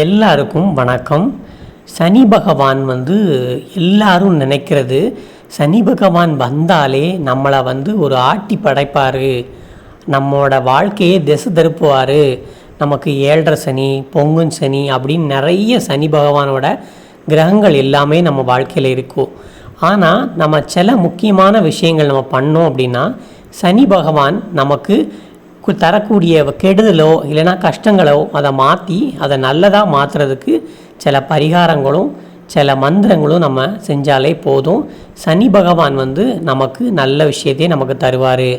எல்லாருக்கும் வணக்கம். சனி பகவான் வந்து எல்லாரும் நினைக்கிறது சனி பகவான் வந்தாலே நம்மளை வந்து ஒரு ஆட்டி படைப்பார். நம்மளோட வாழ்க்கையை திசை திருப்புவார். நமக்கு ஏழரை சனி பொங்குன் சனி அப்படின்னு நிறைய சனி பகவானோட கிரகங்கள் எல்லாமே நம்ம வாழ்க்கையில் இருக்கும். ஆனால் நம்ம சில முக்கியமான விஷயங்கள் நம்ம பண்ணோம் அப்படின்னா சனி பகவான் நமக்கு தரக்கூடிய கெடுதலோ இல்லைனா கஷ்டங்களோ அதை மாற்றி அதை நல்லதாக மாற்றுறதுக்கு சில பரிகாரங்களும் சில மந்திரங்களும் நம்ம செஞ்சாலே போதும். சனி பகவான் வந்து நமக்கு நல்ல விஷயத்தையே நமக்கு தருவார்.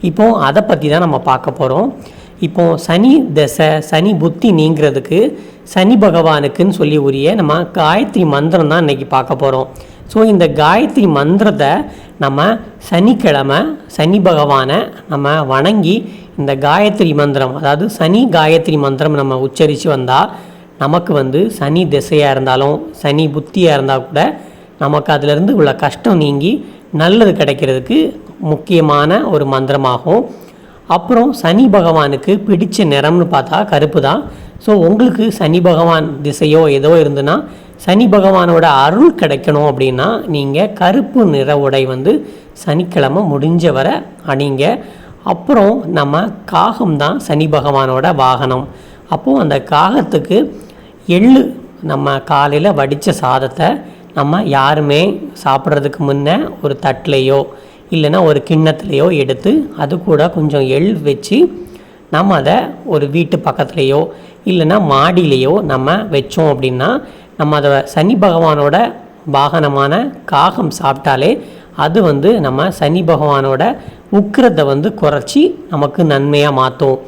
இப்போது அதை பற்றி தான் நம்ம பார்க்க போகிறோம் இப்போது சனி தசை சனி புத்தி நீங்கிறதுக்கு சனி பகவானுக்குன்னு சொல்லி உரிய நம்ம காயத்ரி மந்திரம் தான் இன்றைக்கி பார்க்க போகிறோம் ஸோ இந்த காயத்ரி மந்திரத்தை நம்ம சனிக்கிழமை சனி பகவானை நம்ம வணங்கி இந்த காயத்ரி மந்திரம் அதாவது சனி காயத்ரி மந்திரம் நம்ம உச்சரித்து வந்தால் நமக்கு வந்து சனி திசையாக இருந்தாலும் சனி புத்தியாக இருந்தால் கூட நமக்கு அதிலிருந்து உள்ள கஷ்டம் நீங்கி நல்லது கிடைக்கிறதுக்கு முக்கியமான ஒரு மந்திரமாகும். அப்புறம் சனி பகவானுக்கு பிடிச்ச நிறம்னு பார்த்தா கருப்பு தான். ஸோ உங்களுக்கு சனி பகவான் திசையோ ஏதோ இருந்துன்னா சனி பகவானோட அருள் கிடைக்கணும் அப்படின்னா நீங்கள் கருப்பு நிற உடை வந்து சனிக்கிழமை முடிஞ்ச வரை அணிங்க. அப்புறம் நம்ம காகம் தான் சனி பகவானோட வாகனம். அப்போது அந்த காகத்துக்கு எள்ளு நம்ம காலையில் வடித்த சாதத்தை நம்ம யாருமே சாப்பிட்றதுக்கு முன்னே ஒரு தட்டிலையோ இல்லைன்னா ஒரு கிண்ணத்துலையோ எடுத்து அது கூட கொஞ்சம் எள் வச்சு நம்ம அதை ஒரு வீட்டு பக்கத்துலேயோ இல்லைன்னா மாடியிலையோ நம்ம வச்சோம் அப்படின்னா நம்ம அதை சனி பகவானோட வாகனமான காகம் சாப்பிட்டாலே அது வந்து நம்ம சனி பகவானோட உக்கிரத்தை வந்து குறைச்சி நமக்கு நன்மையாக மாற்றும்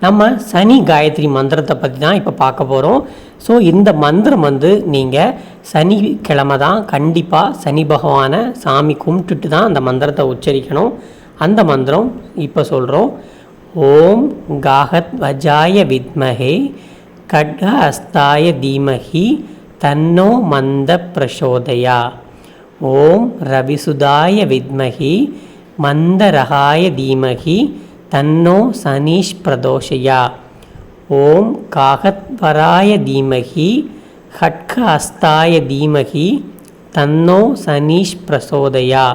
நம்ம சனி காயத்ரி மந்திரத்தை பற்றி தான் இப்போ பார்க்க போகிறோம் ஸோ இந்த மந்திரம் வந்து நீங்கள் சனிக்கிழமை தான் கண்டிப்பாக சனி பகவானை சாமி கும்பிட்டுட்டு தான் அந்த மந்திரத்தை உச்சரிக்கணும். அந்த மந்திரம் இப்போ சொல்கிறோம் ஓம் காகத் வஜாய வித்மஹே கட்க அஸ்தாய தீமஹி தன்னோ மந்த பிரசோதயா. ஓம் ரவிசுதாய வித்மகி மந்தரகாய தீமகி தன்னோ சனீஷ் பிரதோஷயா. ஓம் காகத்வராய தீமகி ஹட்க அஸ்தாய தீமகி தன்னோ சனீஷ் பிரசோதயா.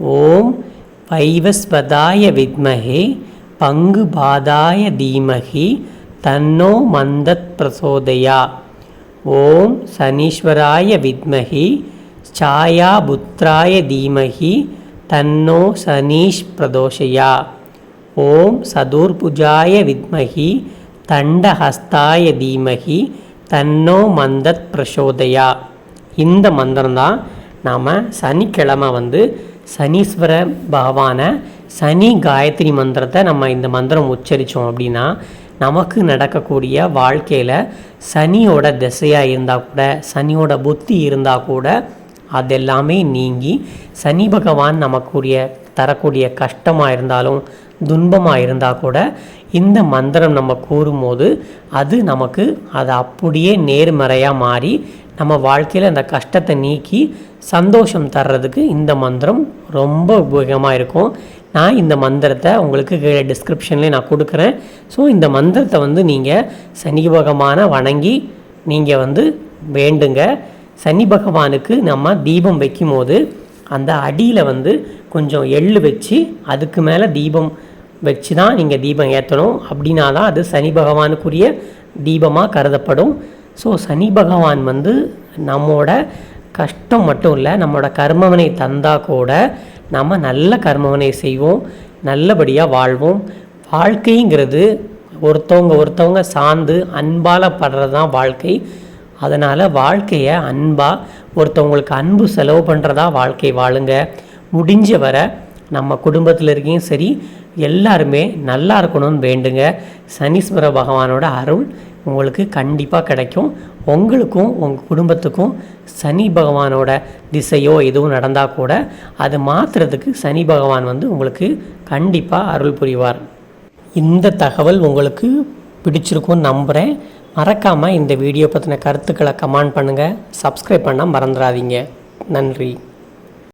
ஓம் வைவஸ்வதாய வித்மஹே பங்குபாதாய தீமகி தன்னோ மந்தத் பிரசோதயா. ஓம் சனீஸ்வராய வித்மஹி சாயா புத்திராய தீமகி தன்னோ சனீஷ் பிரதோஷயா ஓம் சதுர்புஜாய வித்மகி தண்டஹஸ்தாய தீமகி தன்னோ மந்தத் பிரசோதயா. இந்த மந்திரம்தான் நாம் சனிக்கிழமை வந்து சனீஸ்வர பகவான சனி காயத்ரி மந்திரத்தை நம்ம இந்த மந்திரம் உச்சரித்தோம் அப்படின்னா நமக்கு நடக்கக்கூடிய வாழ்க்கையில் சனியோட திசையாக இருந்தால் கூட சனியோட புத்தி இருந்தால் கூட அதெல்லாமே நீங்கி சனி பகவான் நமக்குரிய தரக்கூடிய கஷ்டமாக இருந்தாலும் துன்பமாக இருந்தால் கூட இந்த மந்திரம் நம்ம கூறும்போது அது நமக்கு அது அப்படியே நேர்மறையாக மாறி நம்ம வாழ்க்கையில் அந்த கஷ்டத்தை நீக்கி சந்தோஷம் தர்றதுக்கு இந்த மந்திரம் ரொம்ப உபயோகமாக இருக்கும். நான் இந்த மந்திரத்தை உங்களுக்கு கீழே டிஸ்கிரிப்ஷன்லேயே நான் கொடுக்குறேன். ஸோ இந்த மந்திரத்தை வந்து நீங்கள் சனி பகவானை வணங்கி நீங்கள் வந்து வேண்டுங்க. சனி பகவானுக்கு நம்ம தீபம் வைக்கும்போது அந்த அடியில் வந்து கொஞ்சம் எள்ளு வச்சு அதுக்கு மேலே தீபம் வச்சு தான் நீங்கள் தீபம் ஏற்றணும் அப்படின்னா தான் அது சனி பகவானுக்குரிய தீபமாக கருதப்படும். ஸோ சனி பகவான் வந்து நம்மோட கஷ்டம் மட்டும் இல்லை நம்மளோட கர்மவனை தந்தால் கூட நம்ம நல்ல கர்மவனை செய்வோம் நல்லபடியாக வாழ்வோம். வாழ்க்கைங்கிறது ஒருத்தவங்க ஒருத்தவங்க சார்ந்து அன்பால் படுறது தான் வாழ்க்கை. அதனால் வாழ்க்கையை அன்பாக ஒருத்தவங்களுக்கு அன்பு செலவு பண்ணுறதா வாழ்க்கை வாழுங்க. முடிஞ்ச வரை நம்ம குடும்பத்தில் இருக்கையும் சரி எல்லாருமே நல்லா இருக்கணும்னு வேண்டுங்க. சனீஸ்வர பகவானோட அருள் உங்களுக்கு கண்டிப்பாக கிடைக்கும். உங்களுக்கும் உங்கள் குடும்பத்துக்கும் சனி பகவானோட திசையோ எதுவும் நடந்தால் கூட அதை மாற்றுறதுக்கு சனி பகவான் வந்து உங்களுக்கு கண்டிப்பாக அருள் புரிவார். இந்த தகவல் உங்களுக்கு பிடிச்சிருக்கும்னு நம்புகிறேன் மறக்காமல் இந்த வீடியோ பற்றின கருத்துக்களை கமெண்ட் பண்ணுங்கள் சப்ஸ்கிரைப் பண்ண மறந்துடாதீங்க. நன்றி.